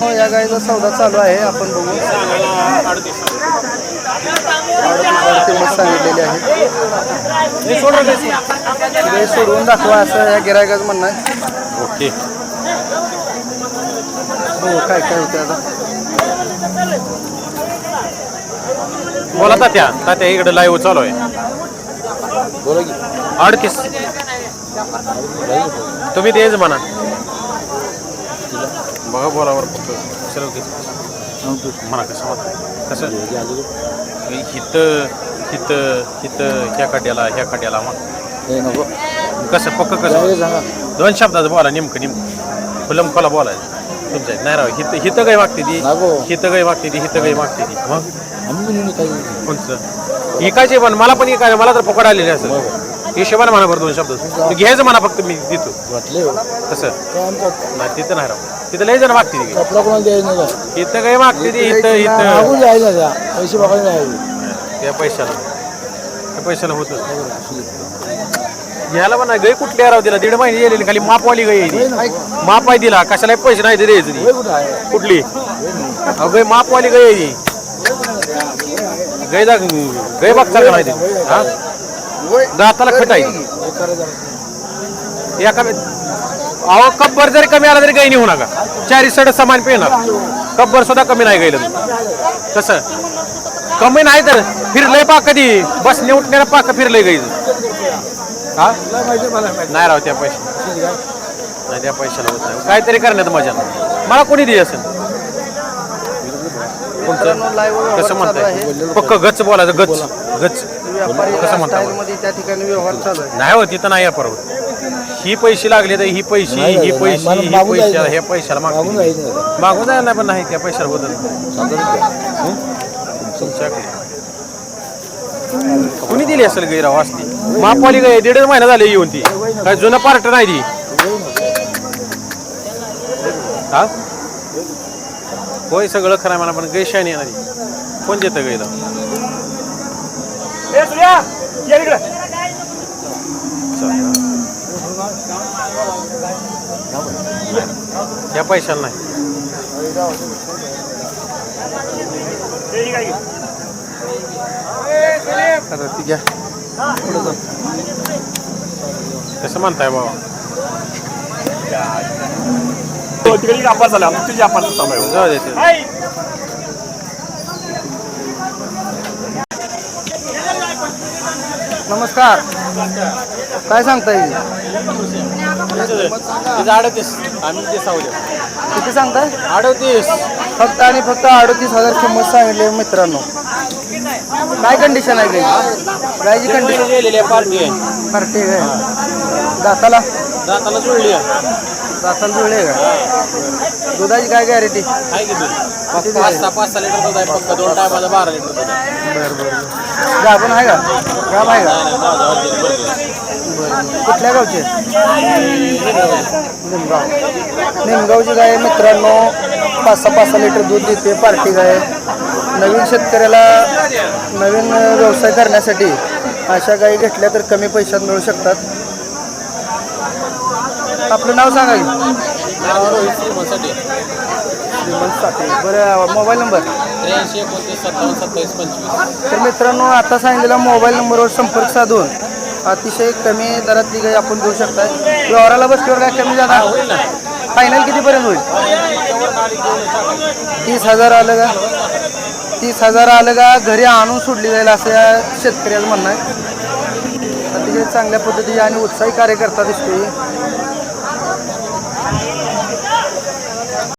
हो या गाईचा सौदा चालू आहे. आपण बघू. किंमत सांगितलेली आहे. सोडवून दाखवा असं या गिरायकाचं म्हणणं आहे. ओके. हो काय काय होते आता? बोला तात्या. तात्या इकडे लाईव्ह चालू आहे. बोला की. अडतीस तुम्ही तेच म्हणा. बघा बोलावर फक्त. सर्व काही. म्हणा कसं कसं? हित हित हित ह्या खड्ड्याला ह्या खड्ड्याला मग. कसं? पक्क कसं? दोन शब्दाचं बोला नेमकं नेमकं. खुलम खोला बोलायचं तुमच्या नाही राव हित हित काही मागते ती. हित काही मागते ती हित काही मागते ती. मग? कोणचं? इकायचे पण मला पण इकायचं मला तर पकड आलेले असं हिशोबाने म्हणा बरं दोन शब्द घ्यायचं म्हणा फक्त मी देतो. वाटले कसं नाही तिथं नाही राव तिथं लय जण मागते ती कपडा कोणाला द्यायचं नाही इथं काही मागते ती इथं इथं. मागून त्या पैसे बघायला नाही त्या पैशाला. त्या पैशाला होतं घ्यायला पण नाही गई कुठली राव तिला दीड महिने गेलेली खाली मापवाली गई आहे ती. माप आहे तिला कशाला पैसे नाही द्यायचं ती? कुठं आहे? कुठली? अहो गई मापवाली गई आहे ती. गई दा गई बघता का नाही ती. हा? दाताला खट आहे. एका अहो कब्बर जरी कमी आला तरी काही नाही होणार का चारी सड समान पेणार. कब्बर सुद्धा कमी नाही गेलं कसं? कमी नाही तर फिरलंय पा कधी. बस उठण्याला पाक फिरलंय गाई हा? नाही राव त्या पैसे नाही त्या पैशाला होत नाही. काहीतरी करण्यात मजा. मला कोणी दिली असेल? कसं म्हणताय? पक्क गच्च बोलायचं गच्च. गच्च. व्यापारी कसं म्हणता स्टाईलमध्ये त्या ठिकाणी व्यवहार चालू आहे. नाही हो तिथं नाही आहे परवड ही पैसे लागले तर ही पैसे ही पैसे ही पैसे हे पैशाला मागून मागून जायला नाही पण नाही त्या पैशाला तुमच्याकडे. कुणी दिली असेल गैराव असती मापवाली गाय दीड महिना झाले येऊन ती. काय जुनं पार्ट नाही ती. हा? होय सगळं खरं आहे मला पण गै शानी येणार कोण देतं गैला या पैशाला नाही. आता ती घ्या. पुढं जा. कसं म्हणताय बाबा तिकडे व्यापार झाला तुझी व्यापार समय जाऊ दे ते. नमस्कार. काय सांगता येईल अडतीस. आम्ही ते किती सांगताय? अडतीस. फक्त आणि फक्त अडतीस हजार किंमत सांगितली आहे मित्रांनो. काय कंडिशन आहे गाई गायची कंडिशन गेलेली पार्टी आहे. पार्टी आहे. दाताला? दाताला जुळली आहे. दाताला जुळले का? दुधाची काय गॅरंटी आहे की दूध? पाच सहा पाच सहा लिटर दूध आहे फक्त. दोन टायमाला बारा लिटर दूध आहे. बरं बरं गाभण आहे का? गाभ आहे का? नाही, नाही, माझं original बरं. बरं. कुठल्या गावचे? निमगाव. निमगावची गाय मित्रांनो पाच सहा पाच सहा लिटर दूध देते पार्टी गाय नवीन शेतकऱ्याला नवीन व्यवसाय करण्यासाठी अशा गायी घेतल्या तर कमी पैशात मिळू शकतात. आपलं नाव सांगा की. नाव रोहित श्रीमंतसाठी. श्रीमंत साठे बरं मोबाईल नंबर? त्र्याऐंशी एकोणतीस सत्तावन्न सत्तावीस पंचवीस. तर मित्रांनो आता सांगितलेल्या मोबाईल नंबरवर संपर्क साधून अतिशय कमी दरातली गाई आपण देऊ शकताय. व्यवहाराला बसल्यावर काय कमी जाणार फायनल कितीपर्यंत होईल? तीस हजार आलं का? तीस हजार आलं का? घरी आणून सोडली जाईल असं या शेतकऱ्याचं म्हणणं आहे. अतिशय चांगल्या पद्धतीचे आणि उत्साही कार्यकर्ता दिसतोय.